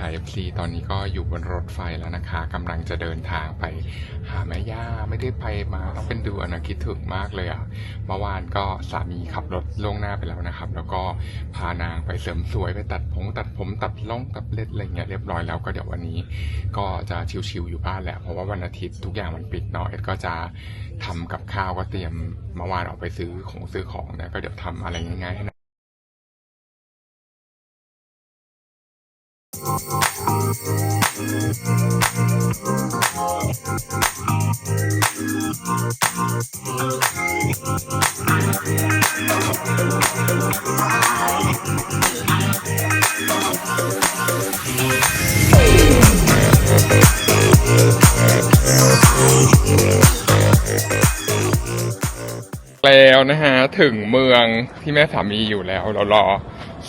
ค่ะ FC ตอนนี้ก็อยู่บนรถไฟแล้วนะคะกำลังจะเดินทางไป หาแม่ย่าไม่ได้ไปมาต้องเป็นเดือนนะคิดถึงมากเลยอะ่ะเมื่อวานก็สามีขับรถล่วงหน้าไปแล้วนะครับ แล้วก็พานางไปเสริมสวยไปตัดผมตัดผมตัดล่องตัดเล็ดอะไรเงี้ยเรียบร้อยแล้วก็เดี๋ยววันนี้ ก็จะชิวๆอยู่บ้านแหละเพราะว่าวันอาทิตย์ทุกอย่างมันปิดเนาะเอ็ดก็จะทำกับข้าวก็เตรียมเมื่อวานออกไปซื้อของซื้อของนะก็เดี๋ยวทำอะไรง่ายๆให้ แล้วนะฮะ ถึงเมืองที่แม่สามีอยู่แล้ว เรารอ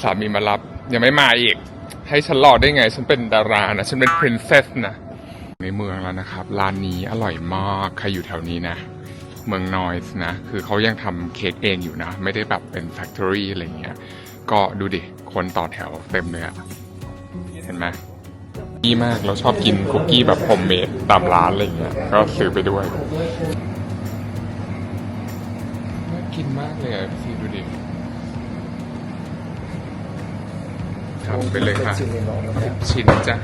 สามีมารับ ยังไม่มาอีก ให้ฉันรอได้ไง ฉันเป็นดารานะ ฉันเป็น princess นะ ในเมืองแล้วนะครับ ร้านนี้อร่อยมาก ใครอยู่แถวนี้นะ เมืองนอยส์นะ คือเขายังทำเค้กเองอยู่นะ ไม่ได้แบบเป็น factory อะไรเงี้ย ก็ดูดิ คนต่อแถวเต็มเลยอะเห็นไหมดีมาก เราชอบกินคุกกี้แบบโฮมเมดตามร้านอะไรเงี้ย ก็ซื้อไปด้วย น่ากินมากเลยอะพี่ดูดิ ทำไปเลยค่ะชิ้นจ้ะ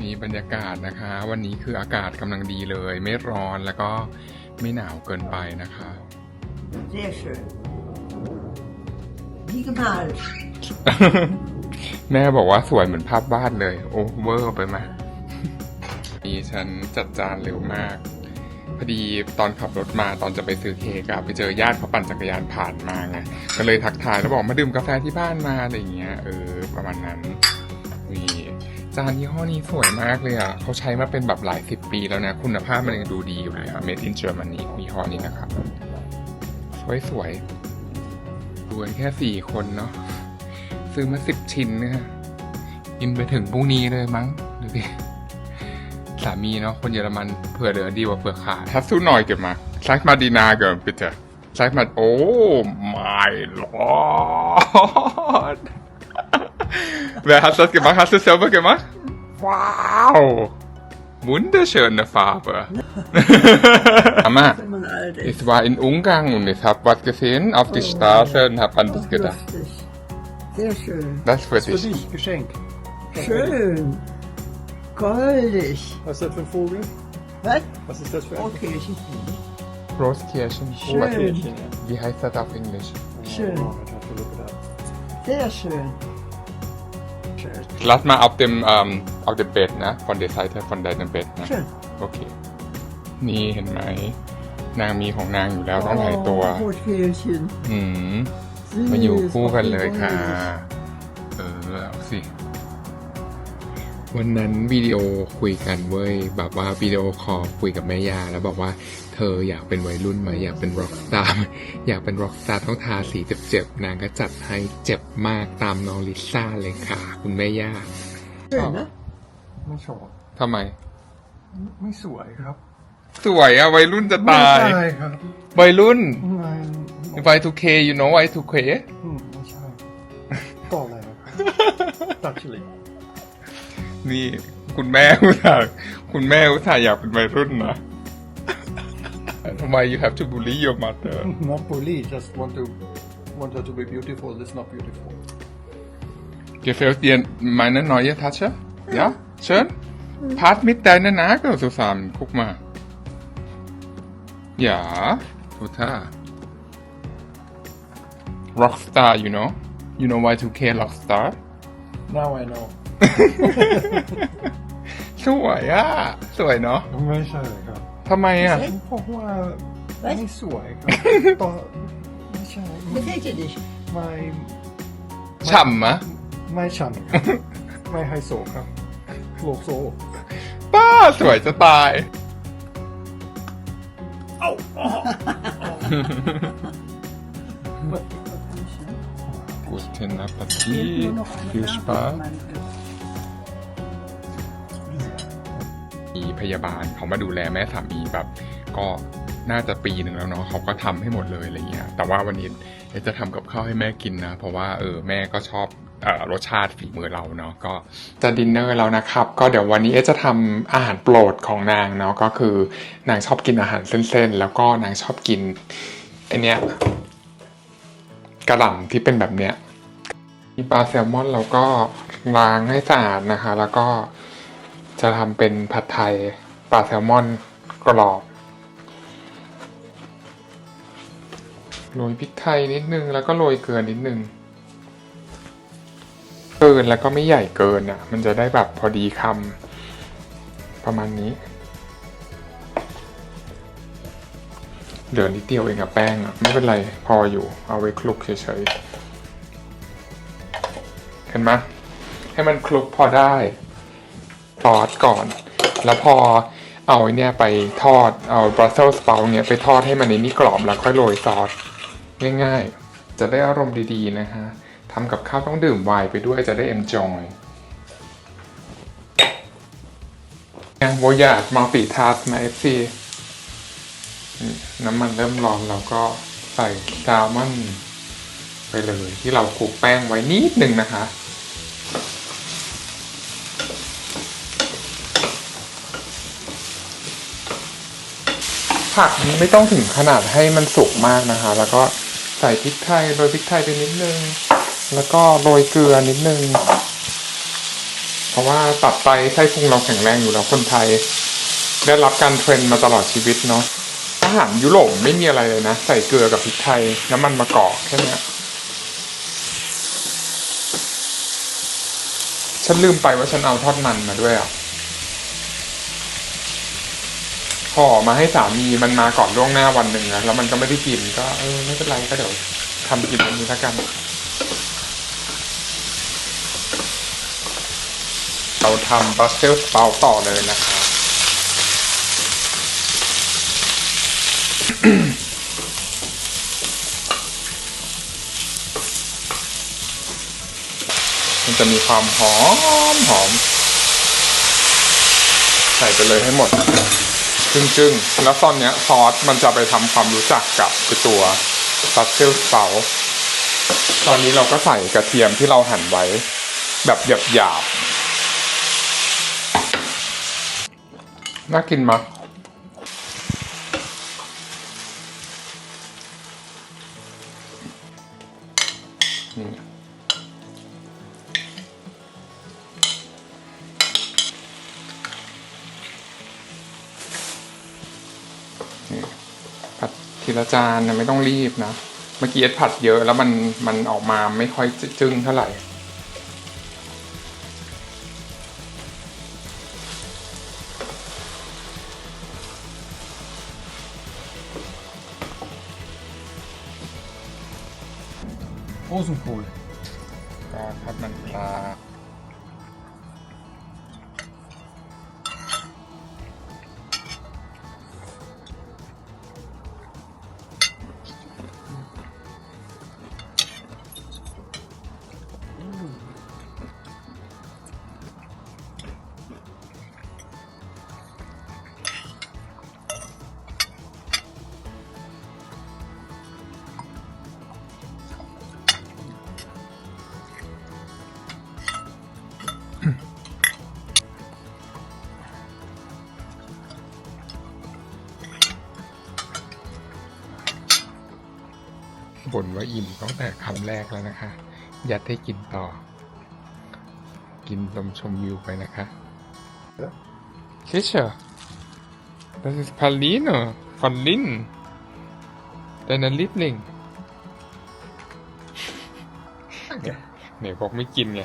นี่บรรยากาศนะคะ วันนี้คืออากาศกำลังดีเลย ไม่ร้อนแล้วก็ไม่หนาวเกินไปนะคะ Sehr schön. Wie gemalt. แม่บอกว่าสวยเหมือนภาพวาดเลย โอ้เวอร์ไปไหมนี่ฉันจัดจานเร็วมาก พอดีตอนขับรถมาตอนจะไปซื้อเค้กอะไปเจอญาติเขาปั่นจักรยานผ่านมาไงก็เลยทักทายแล้วบอกมาดื่มกาแฟที่บ้านมาอะไรอย่างเงี้ยเออประมาณนั้นนี่จานยี่ห้อนี้สวยมากเลยอะเขาใช้มาเป็นแบบหลายสิบปีแล้วนะ คุณภาพมันยังดูดีอยู่เลยอะ made in Germany ยี่ห้อนี้นะครับสวยสวยๆดูกันแค่สี่คนเนาะซื้อมาสิบชิ้นนะฮะกินไปถึงพรุ่งนี้เลยมั้งดูดิ สามีเนาะคนเยอรมันเผื่อเหลือดีกว่าเผื่อขาดถ้าสู้หน่อยเก็บมาซักมาดีนาเกินไปเถอะซักมาโอ้ my lord Wer hat das gemacht? Hast du es selber gemacht? Wow! Wunderschöne Farbe. Mama, Wenn man alt ist. ich war in Ungarn und ich habe was gesehen auf die Straße und habe an dich gedacht. Lustig. Sehr schön. Das für Für dich. dich, Geschenk. Schön. Goldig. Was ist das für ein Vogel? Was? Was ist das für ein Rotkehlchen. Rostkirchen. Schön. Was- Vogel? Wie heißt das auf Englisch? Schön. Oh, I'd have to look it up. Sehr schön. Schön. Lass mal auf dem, ähm, auf dem Bett, ne? Von der Seite von deinem Bett, ne? Schön. โอเค นี่เห็นไหม นางมีของนางอยู่แล้วต้องหลายตัว Oh, Rotkehlchen. อืม Süß. มาอยู่คู่กันเลยค่ะ goldig. เออเอาสิ วันนั้นวิดีโอคุยกันเว้ยแบบว่าวิดีโอคอลคุยกับแม่ยาแล้วบอกว่าเธออยากเป็นวัยรุ่นไหมอยากเป็นร็อกสตาร์อยากเป็นร็อกสตาร์ต้องทาสีเจ็บๆนางก็จัดให้เจ็บมากตามน้องลิซ่าเลยค่ะ คุณแม่ย่า Schön, ne? ไม่ชอบทำไม ไม่สวยครับ สวยอะวัยรุ่นจะตายไม่ใช่ครับวัยรุ่นไม่ Y2K you know Y2K อืมไม่ใช่ก็อะไรครับตัดชิลิ นี่คุณแม่อุตส่าห์คุณแม่อุตส่าห์อยากเป็นวัยรุ่นนะทำไม you have to bully your mother not bully just want to want her to be beautiful it's not beautiful gefällt dir meine neue Tasche ja schön Part mit deiner Nagel zusammen guck mal ja total Rockstar you know you know Y2K Rockstar now I know สวยอะ สวยเนาะไม่ใช่ครับทำไมอะเพราะว่าไม่สวยครับตอนไม่ใช่ Gefällt dir nicht? ไม่ฉ่ำมะไม่ฉันครับไม่ไฮโซครับโลโซป้าสวยจะตาย Guten Appetit, viel Spaß มีพยาบาลเขามาดูแลแม่สามีแบบ ก็น่าจะปีหนึ่งแล้วเนาะเขาก็ทำให้หมดเลยอะไรเงี้ย แต่ว่าวันนี้เดี๋ยวจะทำกับข้าวให้แม่กินนะ เพราะว่าเออแม่ก็ชอบออรสชาติฝีมือเราเนาะก็จะดินเนอร์แล้วนะครับ ก็เดี๋ยววันนี้เอจะทำอาหารโปรดของนางเนาะก็คือนางชอบกินอาหารเส้นๆ แล้วก็นางชอบกินไอเนี้ยกระหล่ำที่เป็นแบบเนี้ยมีปลาแซลมอนเราก็ล้างให้สะอาดนะคะ แล้วก็ จะทำเป็นผัดไทยปลาแซลมอนกรอบโรยพริกไทยนิดนึงแล้วก็โรยเกลือนิดนึงเกินแล้วก็ไม่ใหญ่เกินอะ มันจะได้แบบพอดีคำประมาณนี้เหลือนิดเดียวเองอะแป้งอะ ไม่เป็นไรพออยู่ เอาไว้คลุกเฉยๆ เห็นไหมให้มันคลุกพอได้ ซอสก่อน แล้วพอเอาเนี่ยไปทอดเอาบรัสเซลสเปาเนี่ยไปทอดให้มันในนี้กรอบแล้วค่อยโรยซอสง่ายๆ จะได้อารมณ์ดีๆนะฮะทำกับข้าวต้องดื่มไวน์ไปด้วยจะได้ enjoy ยังโวยากมัลติทัสมาเอฟซีน้ำมันเริ่มร้อนเราก็ใส่แซลมอนไปเลยที่เราคลุกแป้งไว้นิดหนึ่งนะคะ ผักนี้ไม่ต้องถึงขนาดให้มันสุกมากนะคะ แล้วก็ใส่พริกไทยโรยพริกไทยไปนิดนึง แล้วก็โรยเกลือนิดนึง เพราะว่าตับไตไส้พุงเราแข็งแรงอยู่แล้วคนไทย ได้รับการเทรนมาตลอดชีวิตเนาะอาหารยุโรปไม่มีอะไรเลยนะ ใส่เกลือกับพริกไทยน้ำมันมะกอกแค่นี้ฉันลืมไปว่าฉันเอาทอดมันมาด้วยอะ ห่อมาให้สามีมันมาก่อนล่วงหน้าวันหนึ่งนะแล้วมันก็ไม่ได้กินก็เออไม่เป็นไรก็เดี๋ยวทำกินวันนี้ล้วกันเราทำบัสเซลสเปาต่อเลยนะคะมันจะมีความหอมหอม ใส่ไปเลยให้หมด จึ้งๆ แล้วตอนเนี้ยซอสมันจะไปทำความรู้จักกับตัวซัสเซลเปาตอนนี้เราก็ใส่กระเทียมที่เราหั่นไว้ แบบหยาบๆน่ากินมาก ทีละจานนะไม่ต้องรีบนะ เมื่อกี้เอ็ดผัดเยอะแล้วมันมันออกมาไม่ค่อยจึ้งเท่าไหร่ Rosenkohl. ก็ทอดมันปลา บ่นว่าอิ่มตั้งแต่คำแรกแล้วนะคะ ยัดให้กินต่อ กินลมชมวิวไปนะคะ Sicher Das ist Pauline von Lin Deine Liebling Danke. ไหนบอกไม่กินไง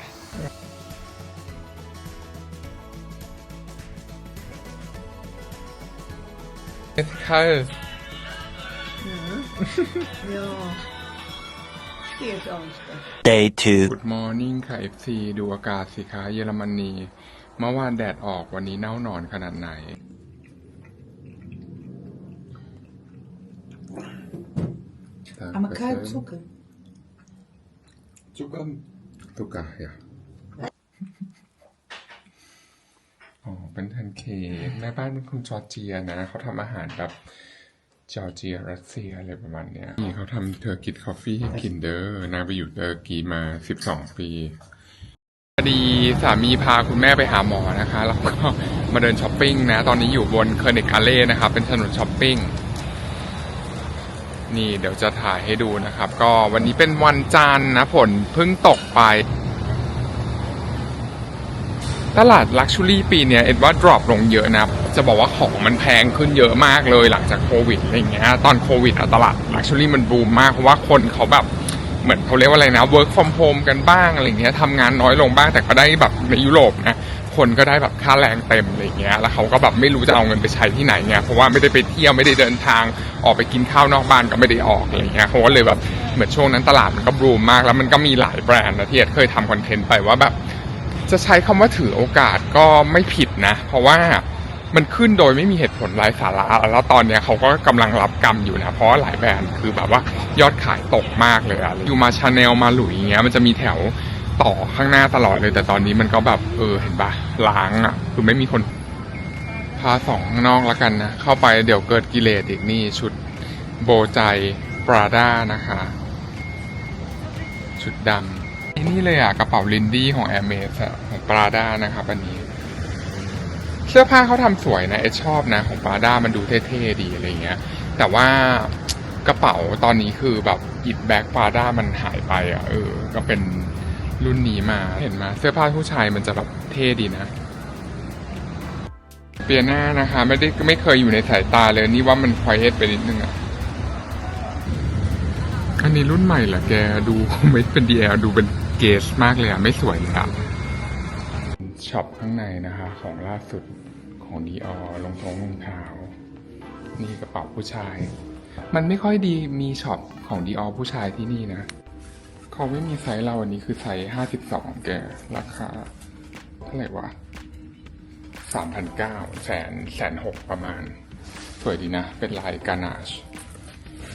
kalt Ja. Helt avstånd. Day 2. Good morning ค่ะ FC ดูอากาศสิคะเยอรมนีเมื่อวานแดดออกวันนี้เน่านอนขนาดไหน Aber kein Zucker. Zucker. ตุกะ ja อ๋อ เป็นแพนเค้กแม่บ้านเป็นคนจอร์เจียนะเขาทำอาหารแบบจอร์เจียรัสเซียอะไรประมาณเนี้ยนี่เขาทำเธอร์กิดคอฟฟี่ให้กินเด้อนางไปอยู่เตอร์กีมา12ปีพอดีสามีพาคุณแม่ไปหาหมอนะคะ แล้วก็มาเดินช้อปปิ้งนะ ตอนนี้อยู่บนเคอร์เนกอาเล่นะครับเป็นถนนช้อปปิ้งนี่เดี๋ยวจะถ่ายให้ดูนะครับ ก็วันนี้เป็นวันจันทร์นะฝนเพิ่งตกไป ตลาดลักชูรี่ปีนี้เอ็ดว่าดรอปลงเยอะนะจะบอกว่าของมันแพงขึ้นเยอะมากเลยหลังจากโควิดอะไรเงี้ยตอนโควิดอะตลาดลักชูรี่มันบูมมากเพราะว่าคนเขาแบบเหมือนเขาเรียกว่าอะไรนะ work from home กันบ้างอะไรเงี้ยทำงานน้อยลงบ้างแต่ก็ได้แบบในยุโรปนะคนก็ได้แบบค่าแรงเต็มอะไรเงี้ยแล้วเขาก็แบบไม่รู้จะเอาเงินไปใช้ที่ไหนเงี้ยเพราะว่าไม่ได้ไปเที่ยวไม่ได้เดินทางออกไปกินข้าวนอกบ้านก็ไม่ได้ออกอะไรเงี้ยเขาก็เลยแบบเหมือนช่วงนั้นตลาดมันก็บูมมากแล้วมันก็มีหลายแบรนด์นะที่เอ็ดเคยทำคอนเทนต์ไปว่าแบบ จะใช้คำว่าถือโอกาสก็ไม่ผิดนะ เพราะว่ามันขึ้นโดยไม่มีเหตุผลไร้สาระแล้วตอนเนี้ยเขาก็กำลังรับกรรมอยู่นะ เพราะหลายแบรนด์คือแบบว่ายอดขายตกมากเลยอะอยู่มาชาแนลมาหลุยอย่างเงี้ยมันจะมีแถวต่อข้างหน้าตลอดเลย แต่ตอนนี้มันก็แบบเออเห็นปะล้างอะคือไม่มีคนพาสองข้างนอกแล้วกันนะ เข้าไปเดี๋ยวเกิดกิเลสอีกนี่ชุดโบใจปราด้านะคะ ชุดดำ นี่เลยอะ กระเป๋าลินดี้ของแอร์เมสอะของปราด้านะครับอันนี้ เสื้อผ้าเขาทำสวยนะเอชอบนะของปราด้ามันดูเท่ๆดีอะไรเงี้ย แต่ว่ากระเป๋าตอนนี้คือแบบอิดแบ็กปราด้ามันหายไปอะเออ ก็เป็นรุ่นนี้มาเห็นไหมเสื้อผ้าผู้ชายมันจะแบบเท่ดีนะเปียน่านะคะไม่ได้ไม่เคยอยู่ในสายตาเลยนี่ว่ามันควายเอสไปนิดนึงอะอันนี้รุ่นใหม่เหรอแกดูไม่เป็น DL ดูเป็น เกสมากเลยอะ ไม่สวยเลยอะช็อปข้างในนะคะ ของล่าสุดของ Dior รองท้องรองเท้านี่กระเป๋าผู้ชาย มันไม่ค่อยดีมีช็อปของ Dior ผู้ชายที่นี่นะ เขาไม่มีไซส์เราอันนี้คือไซส์ห้าสิบสองแกราคาเท่าไหร่วะสามพันเก้าแสนแสนหกประมาณ สวยดีนะ เป็นลายกานาช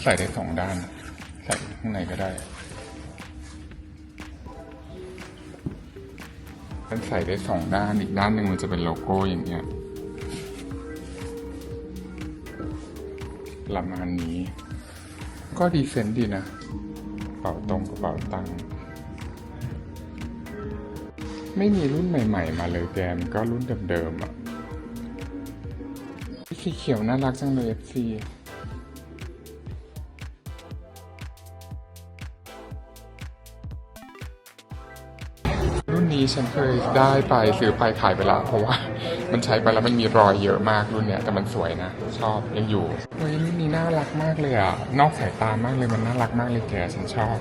ใส่ได้สองด้าน ใส่ข้างในก็ได้ มันใส่ได้สองด้าน อีกด้านหนึ่งมันจะเป็นโลโก้อย่างเงี้ย ประมาณนี้ ก็ดีเซนดีนะกระเป๋าตรงกระเป๋าตังค์ไม่มีรุ่นใหม่ ๆ มาเลยแกมนก็รุ่นเดิมๆอะสีเขียวน่ารักจังเลย FC รุ่ฉันเคยได้ไปซื้อไปขายไปแล้วเพราะว่ามันใช้ไปแล้วมันมีรอยเยอะมากรุ่นเนี้ยแต่มันสวยนะ ชอบยังอยู่เฮ้ยรุ่นนี้น่ารักมากเลยอะนอกสายตามากเลยมันน่ารักมากเลยแกฉันชอบ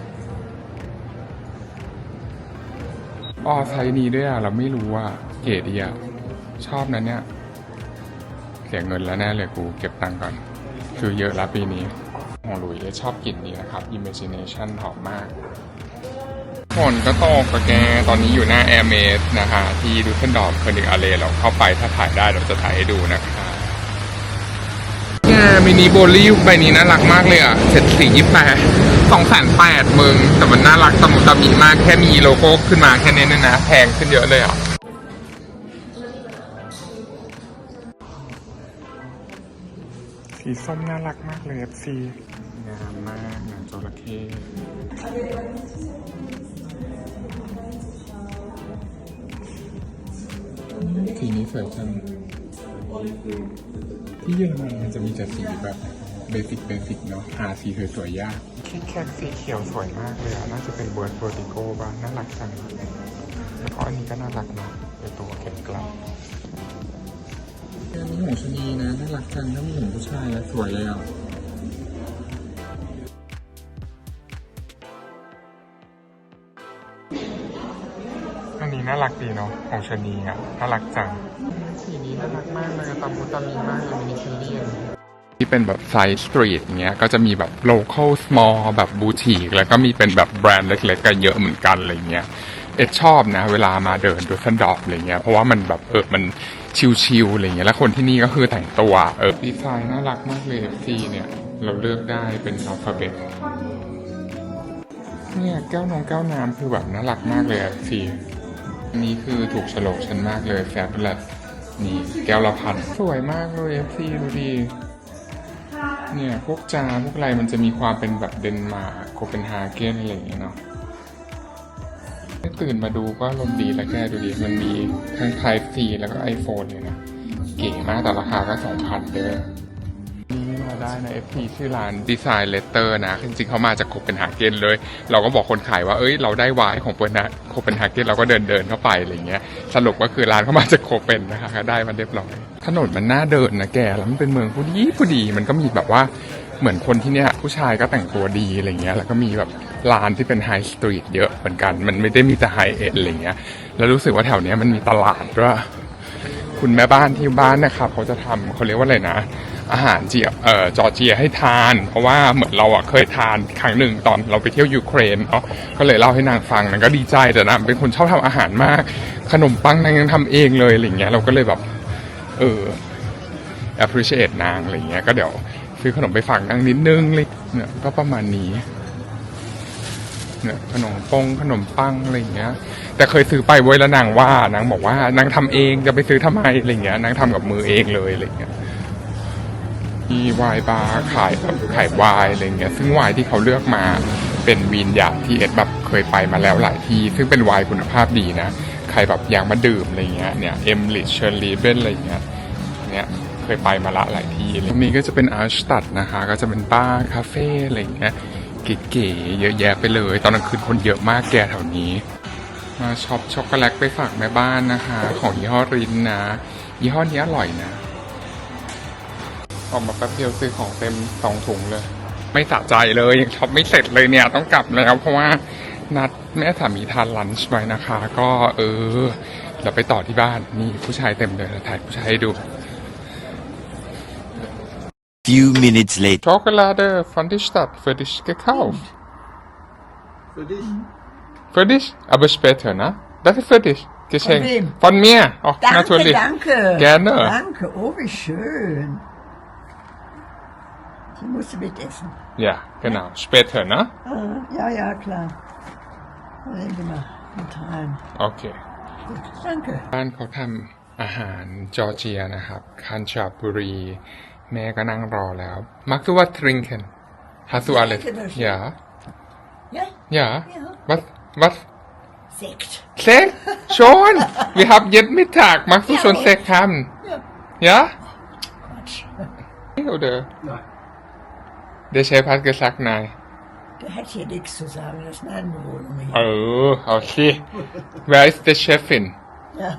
อ๋อไซส์นี้ด้วยอะเราไม่รู้อะเก๋ดีอะชอบนะเนี่ยเสียเงินแล้วแน่เลยกูเก็บตังค์ก่อนซื้อเยอะล้วปีนี้ของหลุยส์ชอบกลิ่นนี้นะครับ Imagination หอมมาก ฝนก็ตกกะแกตอนนี้อยู่หน้า Air m a d นะคะ ที่ดูเซนดอร์เคอร์นิกอาเลเราเข้าไปถ้าถ่ายได้เราจะถ่ายให้ดูนะคะแกมินิโบลี่ใบนี้น่ารักมากเลยอะเจ็ดสี่ยี่แปดสองแสนแปดมึง แต่มันน่ารักตะมุตะมีมากแค่มีโลโก้ขึ้นมาแค่นี้เนี่ยนะแพงขึ้นเยอะเลยอะสีส้มน่ารักมากเลย FC งามมากหนังจระเข้ สีนี้สวยจังที่เยอรมันมันจะมีแต่สีแบบเบสิกเบสิกเนาะหาสีสวยๆยากคิดแคทสีเขียวสวยมากเลยอะ น่าจะเป็นเบิร์ดเวอร์ติโก้บ้างน่ารักจังแล้วก็อันนี้ก็น่ารักนะเป็นตัวเข็มกลัดอันนี้ของชะนีนะน่ารักจังถ้ามีของผู้ชายแล้วสวยเลยอะ นนี้น่ารักดีเนาะของชะนีอะน่ารักจังสีนี้น่ารักมากเลยตามุตามีมากเลยมินิคิเลียนที่เป็นแบบไซส์สตรีทเงี้ยก็จะมีแบบ local small แบบบูติกแล้วก็มีเป็นแบบแบรนด์เล็กๆก็เยอะเหมือนกันอะไรเงี้ยเอ็ดชอบนะ เวลามาเดินดูซันดอกอะไรเงี้ยเพราะว่ามันแบบเออมันชิลๆอะไรเงี้ยแล้วคนที่นี่ก็คือแต่งตัวเออดีไซน์น่ารักมากเลย FC เนี่ย เราเลือกได้เป็นอัลฟาเบตเนี่ยแก้วนงแก้วน้ำคือแบบน่ารักมากเลย FC อัน นี้คือถูกฉลกฉันมากเลยแฟบลัสนี่แก้วละพัน สวยมากเลย FC ดูดี เนี่ย พวกจาพวกอะไรมันจะมีความเป็นแบบเดนมาร์กโคเปนฮาเกนอะไรอย่างเงี้ยเนาะตื่นมาดูก็ลมดีแล้วแกดูดิมันมีทั้ง Type C แล้วก็ iPhone เลยนะ เก๋มากแต่ราคาก็2,000เด้อ มาได้นะ FT ชื่อร้าน Design Letter นะจริงๆเขามาจากโคเปนฮาเกนเลย เราก็บอกคนขายว่าเอ้ยเราได้วายของโคเปนฮาเกนเราก็เดินเดินๆเข้าไปอะไรเงี้ยสรุปก็คือร้านเขามาจากโคเปนนะคะก็ได้มันเรียบร้อย ถนนมันน่าเดินนะแกแล้วมันเป็นเมืองผู้ดีผู้ดีมันก็มีแบบว่าเหมือนคนที่เนี่ยผู้ชายก็แต่งตัวดีอะไรเงี้ยแล้วก็มีแบบร้านที่เป็นไฮสตรีทเยอะเหมือนกัน มันไม่ได้มีแต่ไฮเอ็นอะไรเงี้ยแล้วรู้สึกว่าแถวเนี้ยมันมีตลาดด้วยคุณแม่บ้านที่บ้านนะครับเขาจะทำเขาเรียกว่าอะไรนะ อาหารเจียเอ่อจอร์เจียให้ทาน เพราะว่าเหมือนเราอะเคยทานครั้งหนึ่งตอนเราไปเที่ยวยูเครนเนาะก็เลยเล่าให้นางฟังนางก็ดีใจแต่นางเป็นคนชอบทำอาหารมาก ขนมปังนางยังทำเองเลยอะไรเงี้ยเราก็เลยแบบเออ appreciate นางอะไรเงี้ยก็เดี๋ยวซื้อขนมไปฝากนางนิดนึงเลยเนี่ยก็ประมาณนี้เนี่ยขนมปงขนมปังอะไรอย่างเงี้ย แต่เคยซื้อไปไว้แล้วนางว่านางบอกว่านางทำเองจะไปซื้อทำไมอะไรเงี้ยนางทำกับมือเองเลยอะไรเงี้ย มีไวน์บาร์ขายแบบขายไวน์อะไรเงี้ยซึ่งไวน์ที่เขาเลือกมาเป็นวีนอย่างที่เอ็ดแบบเคยไปมาแล้วหลายที่ ซึ่งเป็นไวน์คุณภาพดีนะ ใครแบบอยากมาดื่มอะไรเงี้ยเนี่ยเอ็มลิชเชอร์ลีเบนอะไรเงี้ยเนี่ยเคยไปมาละหลายที่ตรงนี้ก็จะเป็นอาร์ชตัดนะคะ ก็จะเป็นบาร์คาเฟ่อะไรเงี้ยเก๋ๆเยอะแยะไปเลย ตอนกลางคืนคนเยอะมากแกแถวนี้ มาช็อปช็อกโกแลตไปฝากแม่บ้านนะคะ ของยี่ห้อรินนะยี่ห้อนี้อร่อยนะ ออกมาแป๊บเดียวซื้อของเต็มสองถุงเลย ไม่สะใจเลยยังช็อปไม่เสร็จเลยเนี่ยต้องกลับแล้วเพราะว่านัดแม่สามีทานลันช์ไว้นะคะ ก็เออเดี๋ยวไปต่อที่บ้านนี่ผู้ชายเต็มเลยถ่ายผู้ชายให้ดู Few minutes later. Schokolade von der Stadt für dich gekauft Für dich. Für dich, aber später, ne? Das ist für dich. Geschenk. wem? Von mir. Auch Danke, natürlich. danke. Gerne. Danke, oh, wie schön. Die musst du mitessen. Ja, genau. Später, ne? Ah, ja, ja, klar. Nehmen wir mal mit rein. Okay. Gut, danke. บ้านเขาทำอาหารจอร์เจียนะครับ คันชาบุรี แม่ก็นั่งรอแล้ว มักจะว่า trinken Hast du alles Trinken das Ja Ja, Ja Ja. Was Was Sekt. Sekt Schon Wir haben jetzt Mittag Magst du Ja, schon und? Sekt haben Ja. Ja Quatsch. Oder Nein. Der Chef hat gesagt nein Der hat hier nichts zu sagen. Das ist meine Wohnung hier. เออเอาสิ Wer ist der Chefin Ja.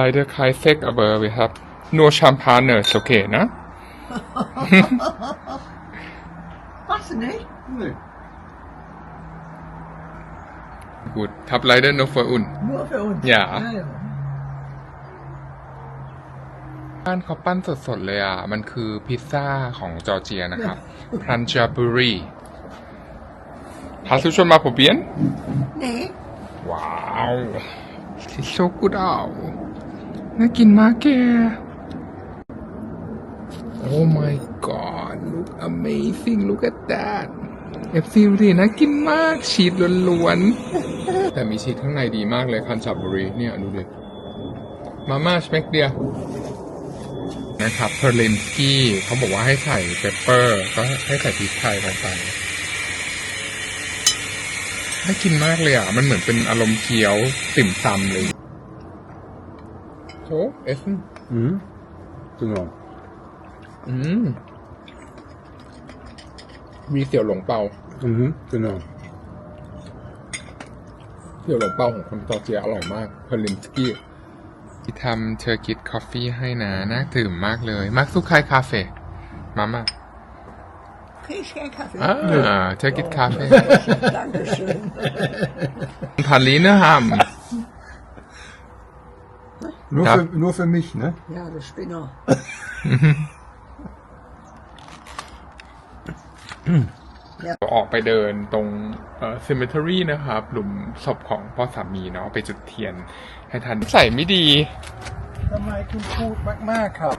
Leider kein Sekt aber wir haben nur Champagner ist okay ne Machst du nicht? Nee. Gut hab leider nur für uns Nur für uns. Ja. ja, ja. บ้านเขาปั้นสดๆเลยอะ มันคือพิซซ่าของจอร์เจียนะครับพรันจาบุรี Hast du schon mal probieren? Nee. Wow. Sieht so gut aus. น่ากินมากแก Oh my god look amazing look at that FC ดูดิน่ากินมากชีสล้วนๆ แต่มีชีสข้างในดีมากเลยคันชาบุรีเนี่ย ดูดิมาม่าสเปกเดีย นะครับเพอร์ลินสกี้เขาบอกว่าให้ใส่เปปเปอร์ ก็ให้ใส่พริกไทยลงไปน่ากินมากเลยอะ มันเหมือนเป็นอารมณ์เคี้ยวติ่มซำเลยโอ้เอส Mhm. Genau. อืม มีเสี่ยวหลงเปา Mhm. Genau. เสี่ยวหลงเปาของคนจอร์เจียอร่อยมากเพอร์ลินสกี้ ที่ทำเทอร์กิตคอฟฟี่ให้นะน่าดื่มมากเลย มักซุคายคาเฟ่มาม่า Krieg ich keinen Kaffee? อ่าเทอร์กิตคาเฟ่ Dankeschön. Praline haben. Nur, Ja. für, nur für mich, ne? Ja, du Spinner. ออกไปเดินตรง เอ่อ cemetery นะครับ หลุมศพของพ่อสามีเนาะไปจุดเทียนให้ทันใส่ไม่ดีทำไมคุณพูดมาก ๆ ครับ